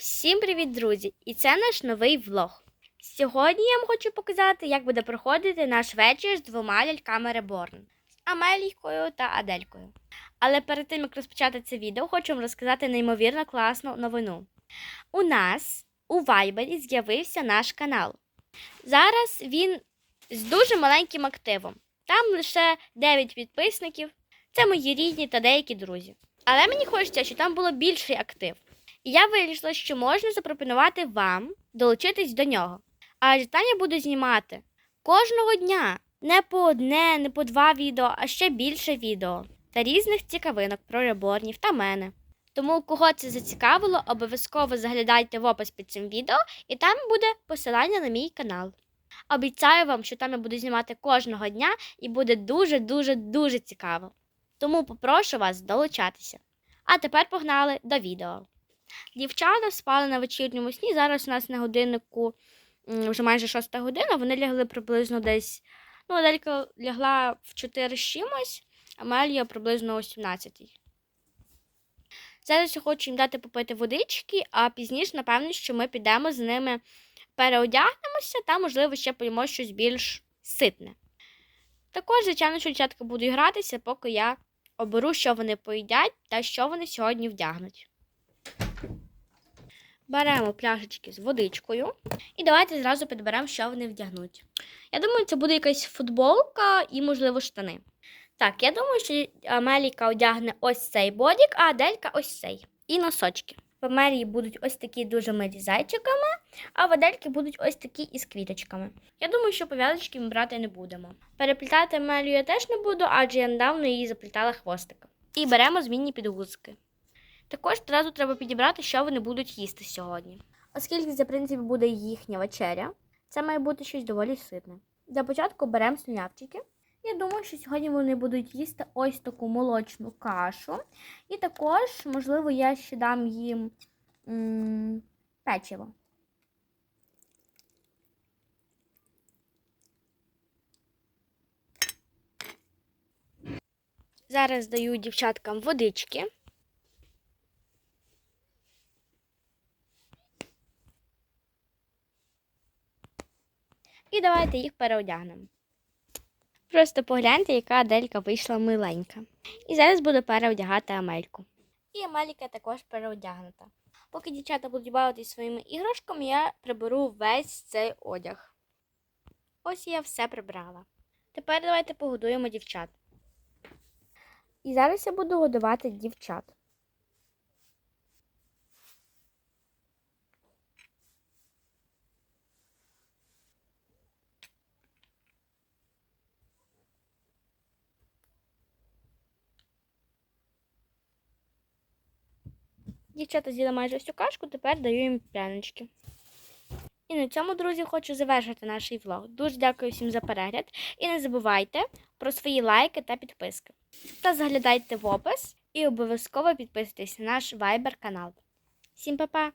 Всім привіт, друзі! І це наш новий влог. Сьогодні я вам хочу показати, як буде проходити наш вечір з двома ляльками Reborn з Амелійкою та Аделькою. Але перед тим як розпочати це відео, хочу вам розказати неймовірно класну новину. У нас у Вайбері з'явився наш канал. Зараз він з дуже маленьким активом. Там лише 9 підписників. Це мої рідні та деякі друзі. Але мені хочеться, щоб там було більший актив. І я вирішила, що можна запропонувати вам долучитись до нього. Адже там я буду знімати кожного дня не по одне, не по два відео, а ще більше відео та різних цікавинок про реборнів та мене. Тому, кого це зацікавило, обов'язково заглядайте в опис під цим відео, і там буде посилання на мій канал. Обіцяю вам, що там я буду знімати кожного дня і буде дуже-дуже дуже цікаво. Тому попрошу вас долучатися. А тепер погнали до відео. Дівчата спали на вечірньому сні. Зараз у нас на годиннику вже майже шоста година. Вони лягли приблизно десь. Ну, Аделька лягла в 4 з чимось, а Мелія приблизно о 17. Зараз я хочу їм дати попити водички, а пізніше, напевно, що ми підемо з ними переодягнемося та, можливо, ще поїмо щось більш ситне. Також, звичайно, що дівчатка будуть гратися, поки я оберу, що вони поїдять та що вони сьогодні вдягнуть. Беремо пляшечки з водичкою і давайте зразу підберемо, що вони вдягнуть. Я думаю, це буде якась футболка і, можливо, штани. Так, я думаю, що Амеліка одягне ось цей бодік, а Аделька ось цей. І носочки. В Амелії будуть ось такі дуже милі зайчиками, а в Адельки будуть ось такі із квіточками. Я думаю, що пов'язочки ми брати не будемо. Переплітати Амелію я теж не буду, адже я недавно її заплітала хвостиком. І беремо змінні підгузки. Також одразу треба підібрати, що вони будуть їсти сьогодні. Оскільки це, в принципі, буде їхня вечеря, це має бути щось доволі ситне. Для початку беремо слюнявчики. Я думаю, що сьогодні вони будуть їсти ось таку молочну кашу. І також, можливо, я ще дам їм м- печиво. Зараз даю дівчаткам водички. І давайте їх переодягнемо. Просто погляньте, яка Аделька вийшла миленька. І зараз буду переодягати Амельку. І Амелька також переодягнута. Поки дівчата будуть бавитися своїми іграшками, я приберу весь цей одяг. Ось я все прибрала. Тепер давайте погодуємо дівчат. І зараз я буду годувати дівчат. Дівчата з'їли майже всю кашку, тепер даю їм прянички. І на цьому, друзі, хочу завершити наш влог. Дуже дякую всім за перегляд. І не забувайте про свої лайки та підписки. Та заглядайте в опис і обов'язково підписуйтесь на наш Viber канал. Всім па-па!